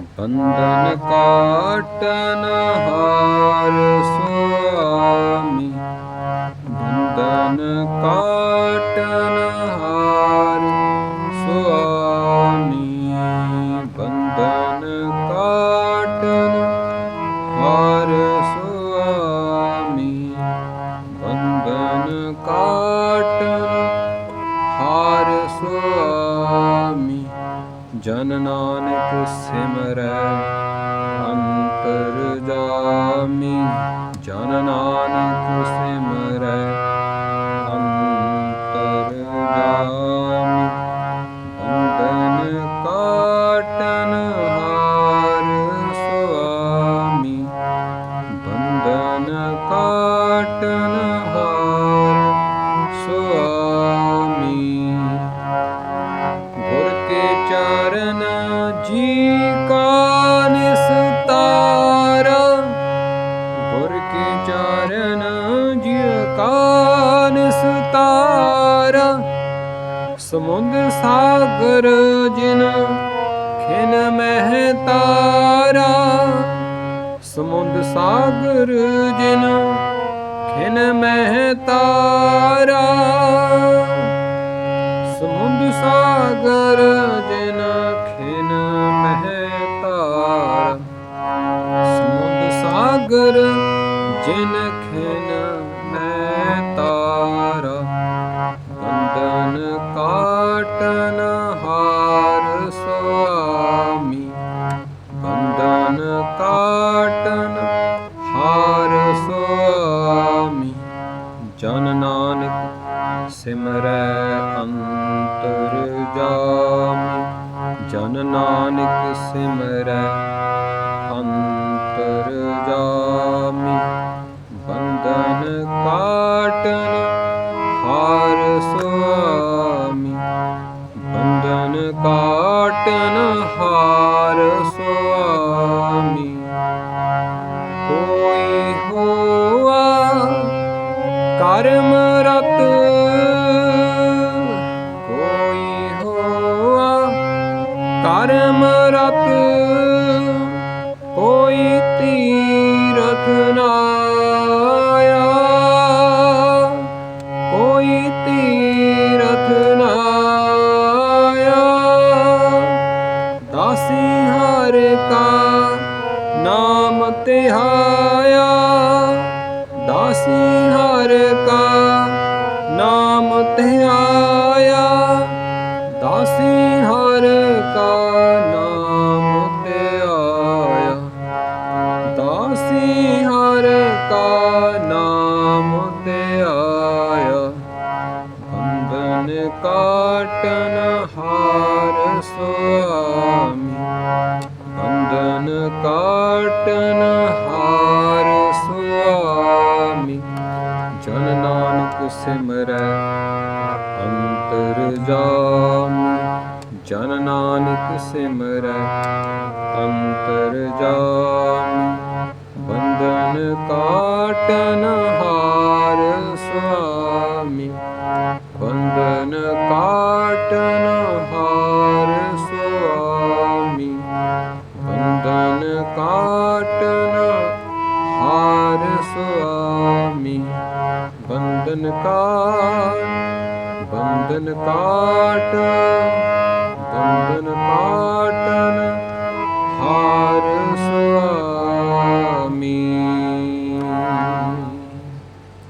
बन्धन काटनहार स्वामी। बन्धन काटनहार स्वामी। बन्धन काटन हार स्वामी। बन्धन काट ਜਨ ਨਾਨਕ ਸਿਮਰੈ ਅੰਤਰ ਜਾਮੀ ਜਨ ਨਾਨਕ ਨਿਸਤਾਰ ਸਮੁੰਦ ਸਾਗਰ ਜਿਨ ਖਿਨ ਮਹਿ ਤਾਰਾ, ਸਮੁੰਦ ਸਾਗਰ ਜਿਨ ਖਿਨ ਮਹਿ ਤਾਰਾ, ਸਮੁੰਦ ਸਾਗਰ ਜਿਨ ਖਿਨ ਮਹਿ ਤਾਰ, ਸਮੁੰਦ ਸਾਗਰ ਜਿਨ ਖਿਨ ਬੰਧਨ ਕਾਟਨ ਹਾਰ ਸੁਆਮੀ ਬੰਧਨ ਕਾਟਨ ਹਾਰ ਸੁਆਮੀ, ਜਨ ਨਾਨਕ ਸਿਮਰੈ ਅੰਤਰ ਜਾਮੀ, ਜਨ ਨਾਨਕ ਸਿਮਰੈ ਕਾਟਨ ਹਾਰ ਸੁਆਮੀ। ਕੋਈ ਹੋਆ ਕਰਮ ਰਤ ਕੋਈ ਹੋਆ ਕਰਮ ਰਤ। ਨਾਮ ਦਾਸੀ ਹਰ ਕਾ ਨਾਮ ਧਿਆਇਆ ਦਾਸੀ ਹਰ ਕਾ ਨਾਮ ਜਨ ਨਾਨਕ ਸਿਮਰੈ ਅੰਤਰ ਜਾਮੀ। ਜਨ ਨਾਨਕ ਸਿਮਰੈ ਅੰਤਰ ਜਾਮੀ। ਬੰਧਨ ਕਾਟਨਾ ਬੰਧਨ ਕਾਟ ਬੰਧਨ ਕਾਟ ਬੰਧਨ ਕਾਟਨ।